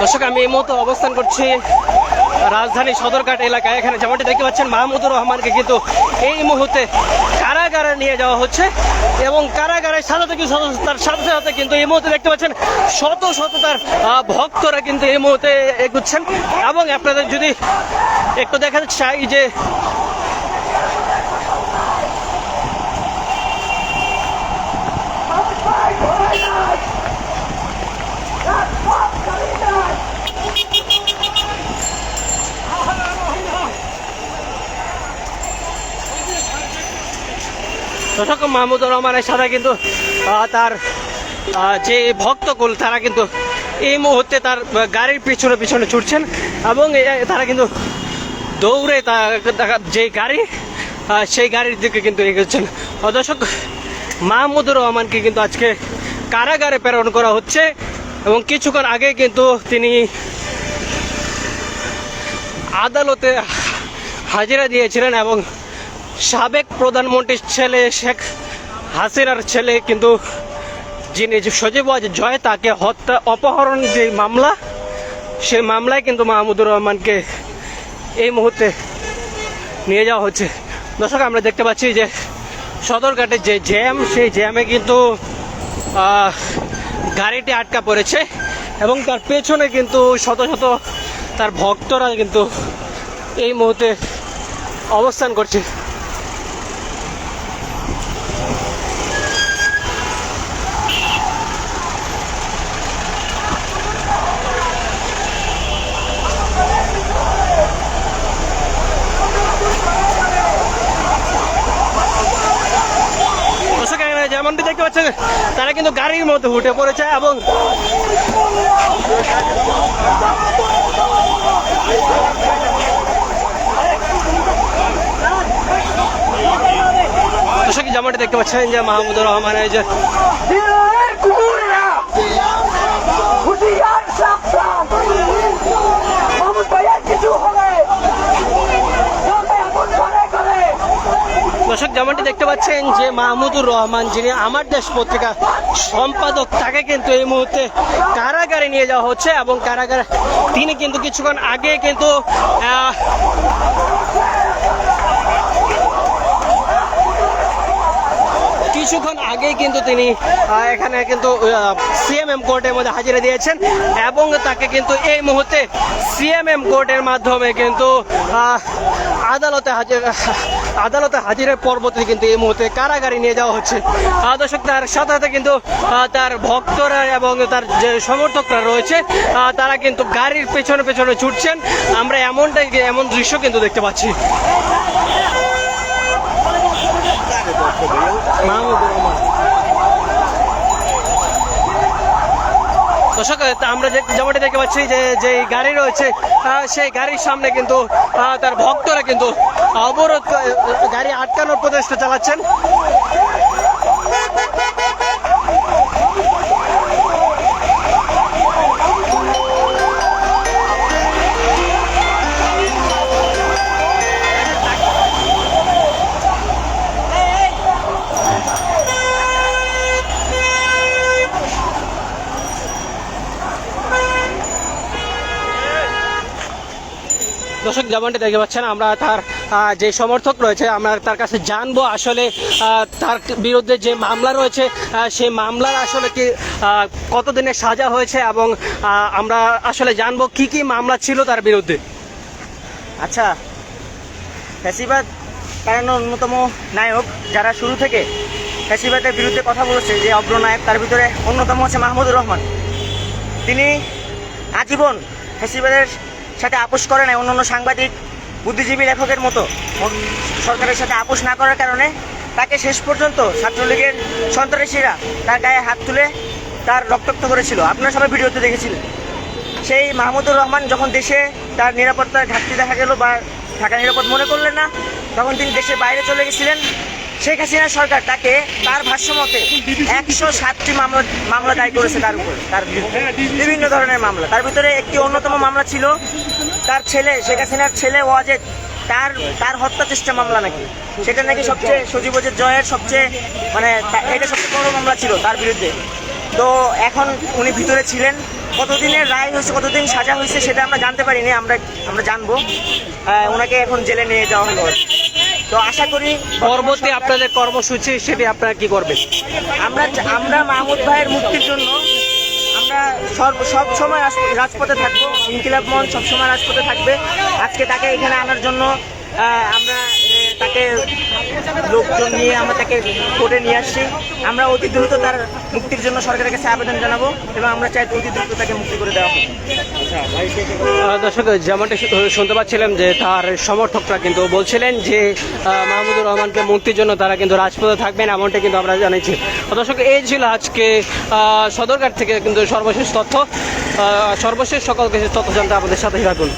দর্শক, আমি এই মুহূর্তে অবস্থান করছি রাজধানী সদরঘাট এলাকায়। এখানে যেমনটি দেখতে পাচ্ছেন, মাহমুদুর রহমানকে কিন্তু এই মুহূর্তে কারাগারে নিয়ে যাওয়া হচ্ছে এবং কারাগারের সাথে থেকে তার সাথে সাথে কিন্তু এই মুহূর্তে দেখতে পাচ্ছেন, শত শত তার ভক্তরা কিন্তু এই মুহূর্তে এগুচ্ছেন। এবং আপনাদের যদি একটু দেখাতে চাই যে দর্শক, মাহমুদুর রহমানের সাথে কিন্তু তার যে ভক্তকুল, তারা কিন্তু এই মুহূর্তে তার গাড়ির পিছনে পিছনে ছুটছেন এবং তারা কিন্তু দৌড়ে যে গাড়ি সেই গাড়ির দিকে কিন্তু এগোচ্ছেন। দর্শক, মাহমুদুর রহমানকে কিন্তু আজকে কারাগারে প্রেরণ করা হচ্ছে এবং কিছুক্ষণ আগে কিন্তু তিনি আদালতে হাজিরা দিয়েছিলেন এবং সাবেক প্রধানমন্ত্রীর ছেলে শেখ হাসিনার ছেলে, কিন্তু যিনি সজীব জয়, তাকে হত্যা, অপহরণ যে মামলা, সেই মামলায় কিন্তু মাহমুদুর রহমানকে এই মুহূর্তে নিয়ে যাওয়া হচ্ছে দর্শক, আমরা দেখতে পাচ্ছি যে সদরঘাটের যে জ্যাম, সেই জ্যামে কিন্তু গাড়িটি আটকা পড়েছে এবং তার পেছনে কিন্তু শত শত তার ভক্তরা কিন্তু এই মুহূর্তে অবস্থান করছে দর্শক এখানে যেমনটি দেখতে পাচ্ছেন, তারা কিন্তু গাড়ির মধ্যে উঠে পড়েছে এবং যেমনটি দেখতে পাচ্ছেন যে মাহমুদুর রহমানের যে দিনের কুকুররা হুঁশিয়ার সাবধান মামুন ভাইয়ের কিছু হবে তবে এমন করে করে দর্শক, যেমনটি দেখতে পাচ্ছেন যে মাহমুদুর রহমান, যিনি আমার দেশ পত্রিকা সম্পাদক, তাকে কিন্তু এই মুহূর্তে কারাগারে নিয়ে যাওয়া হচ্ছে এবং কারাগারে তিনি কিন্তু কিছুক্ষণ আগে কিন্তু কিছুক্ষণ আগেই কিন্তু তিনি এখানে কিন্তু সিএমএম কোর্টের মধ্যে হাজিরা দিয়েছেন এবং তাকে কিন্তু এই মুহূর্তে সিএমএম কোর্টের মাধ্যমে কিন্তু আদালতে হাজির, আদালতে হাজিরের পরবর্তী কিন্তু এই মুহূর্তে কারাগারে নিয়ে যাওয়া হচ্ছে। দর্শক, তার সাথে সাথে কিন্তু তার ভক্তরা এবং তার যে সমর্থকরা রয়েছে তারা কিন্তু গাড়ির পেছনে পেছনে ছুটছেন। আমরা এমনটাই এমন দৃশ্য কিন্তু দেখতে পাচ্ছি। মাহমুদুর রহমান। দর্শক আমরা যে যেমনটি দেখতে পাচ্ছি যে যে গাড়ি রয়েছে সেই গাড়ির সামনে কিন্তু তার ভক্তরা কিন্তু অবরোধ গাড়ি আটকানোর প্রচেষ্টা চালাচ্ছেন। দর্শক, যেমনটি দেখতে পাচ্ছেন, আমরা তার যে সমর্থক রয়েছে, আমরা তার কাছে জানব আসলে তার বিরুদ্ধে যে মামলা রয়েছে সেই মামলার আসলে কি কতদিনের সাজা হয়েছে এবং আমরা আসলে জানব কি কি মামলা ছিল তার বিরুদ্ধে। আচ্ছা ফ্যাসিবাদ কারণ অন্যতম নায়ক যারা শুরু থেকে ফ্যাসিবাদের বিরুদ্ধে কথা বলেছে, যে অগ্র অগ্রনায়ক তার ভিতরে অন্যতম হচ্ছে মাহমুদুর রহমান। তিনি আজীবন ফ্যাসিবাদের সাথে আপোষ করে নাই, অন্যান্য সাংবাদিক, বুদ্ধিজীবী লেখকের মতো। সরকারের সাথে আপোষ না করার কারণে তাকে শেষ পর্যন্ত ছাত্রলীগের সন্ত্রাসীরা তার গায়ে হাত তুলে তার রক্তাক্ত করেছিল। আপনারা সবাই ভিডিওতে দেখেছিলেন। সেই মাহমুদুর রহমান যখন দেশে তার নিরাপত্তার ঘাটতি দেখা গেল বা ঢাকা নিরাপদ মনে করলেন না, তখন তিনি দেশের বাইরে চলে গেছিলেন। শেখ হাসিনা সরকার তাকে তার ভাষ্য মতে একশো সাতটি মামলা মামলা দায় করেছে তার উপর তার বিভিন্ন ধরনের মামলা। তার ভিতরে একটি অন্যতম মামলা ছিল তার ছেলে শেখ হাসিনার ছেলে ওয়াজেদ তার তার হত্যা চেষ্টা মামলা নাকি? সেটা নাকি সবচেয়ে সজীব সজীবজের জয়ের সবচেয়ে মানে এটা সবচেয়ে বড় মামলা ছিল তার বিরুদ্ধে। তো এখন উনি ভিতরে ছিলেন। কতদিনের রায় হয়েছে কতদিন সাজা হয়েছে সেটা আমরা জানতে পারিনি আমরা আমরা জানব। আহ, ওনাকে এখন জেলে নিয়ে যাওয়া হলো। তো আশা করি পরবর্তী আপনাদের কর্মসূচি সেটি আপনারা কি করবেন? আমরা আমরা মাহমুদ ভাইয়ের মুক্তির জন্য আমরা সব সব সময় রাজ- রাজপথে থাকব। ইনকিলাব মন সব সময় রাজপথে থাকবে। আজকে তাকে এখানে আনার জন্য আমরা তাকে লোকজন নিয়ে আমরা তাকে কোর্টে নিয়ে আসছি। আমরা অতি দ্রুত তার মুক্তির জন্য সরকারের কাছে আবেদন জানাব এবং আমরা চাই অতি দ্রুত তাকে মুক্তি করে দেওয়া হোক। দর্শক, যেমনটি শুনতে পাচ্ছিলেন যে তার সমর্থকরা কিন্তু বলছিলেন যে মাহমুদুর রহমানকে মুক্তির জন্য তারা কিন্তু রাজপথে থাকবেন এমনটা কিন্তু আমরা জানাইছি দর্শক, এই ছিল আজকে সদরঘাট থেকে কিন্তু সর্বশেষ তথ্য। সর্বশেষ সকল কিছু তথ্য জানতে আমাদের সাথেই থাকুন।